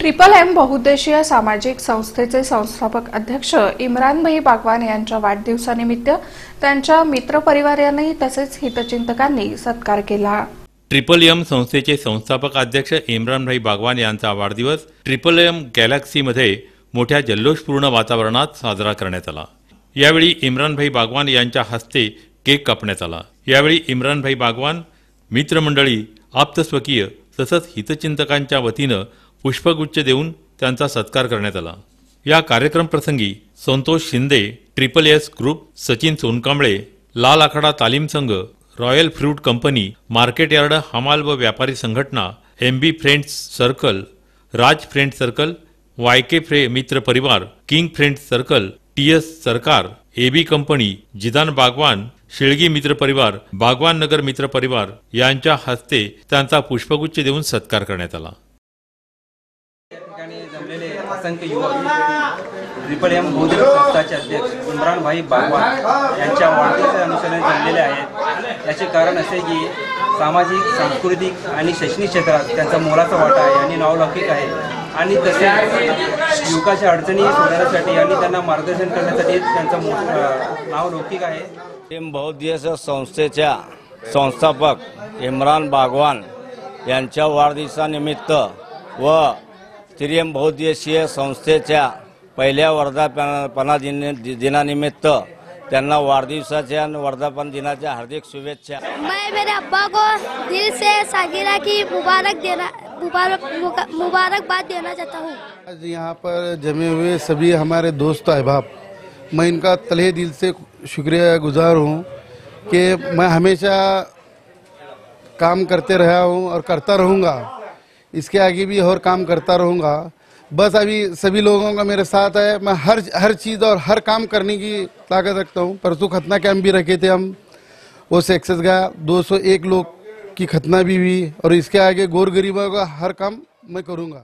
Triple M बहुउद्देशीय सामाजिक संस्थेचे संस्थापक अध्यक्ष इम्रान भाई बागवान यांच्या वाढदिवसानिमित्त त्यांच्या मित्रपरिवारांनी तसेच हितचिंतकांनी सत्कार केला. ट्रिपल एम संस्थेचे संस्थापक अध्यक्ष इम्रानभाई बागवान यांचा वाढदिवस ट्रिपल एम गॅलेक्सीमध्ये मोठ्या जल्लोषपूर्ण वातावरणात साजरा करण्यात आला. यावेळी इम्रानभाई बागवान यांच्या हस्ते केक कापण्यात आला. यावेळी इम्रानभाई बागवान मित्रमंडळी आप्तस्वकीय तसंच हितचिंतकांच्या वतीनं पुष्पगुच्छ देऊन त्यांचा सत्कार करण्यात आला. या कार्यक्रम प्रसंगी Santosh Shinde triple S group Sachin Sonkamble Lal Akhada Talim Sangh royal fruit company market yard हमाल व व्यापारी संघटना M B friends circle Raj friend circle Y K फ्रे मित्र परिवार king friends circle T S Sarkar A B company Zidan Bagwan Shilgi मित्र परिवार बागवान नगर मित्र परिवार यांच्या हस्ते त्यांचा पुष्पगुच्छ देऊन सत्कार करण्यात आला. संघ युवक ट्रिपल एम बहुजन संस्थाचे अध्यक्ष इम्रानभाई बागवान यांच्या वाढतीचे अनुसरण झालेले आहेत. याचे कारण असे की सामाजिक सांस्कृतिक आणि शैक्षणिक क्षेत्रात त्यांचा मोलाचा वाटा आहे आणि नावलौकिक आहे. आणि तसेच युवकाच्या अडचणी सोडवण्यासाठी आणि त्यांना मार्गदर्शन करण्यासाठी त्यांचं मो नावलौकिक आहे. एम बहुउद्देशीय संस्थेच्या संस्थापक इम्रान बागवान यांच्या वाढदिवसानिमित्त व त्रियम बहुउद्देशीय संस्थेच्या पहिल्या वर्धापना दिन दिनानिमित्त त्यांना वाढदिवसाच्या आणि वर्धापन दिनाच्या हार्दिक शुभेच्छा. मैं मेरे अब्बा को दिल से सागिरा की मुबारक देना मुबारक मुबारकबाद देना चाहता हूँ। आज यहाँ पर जमे हुए सभी हमारे दोस्त अहबाब मैं इनका तले दिल से शुक्रिया गुजार हूँ कि मैं हमेशा काम करते रहा हूँ और करता रहूँगा। इसके आगे भी और काम करता रहूँगा। बस अभी सभी लोगों का मेरे साथ है। मैं हर हर चीज़ और हर काम करने की ताकत रखता हूँ। परसों खतना कैम्प भी रखे थे हम। वो सक्सेस गया 201 लोग की खतना भी हुई। और इसके आगे गोर गरीबों का हर काम मैं करूँगा।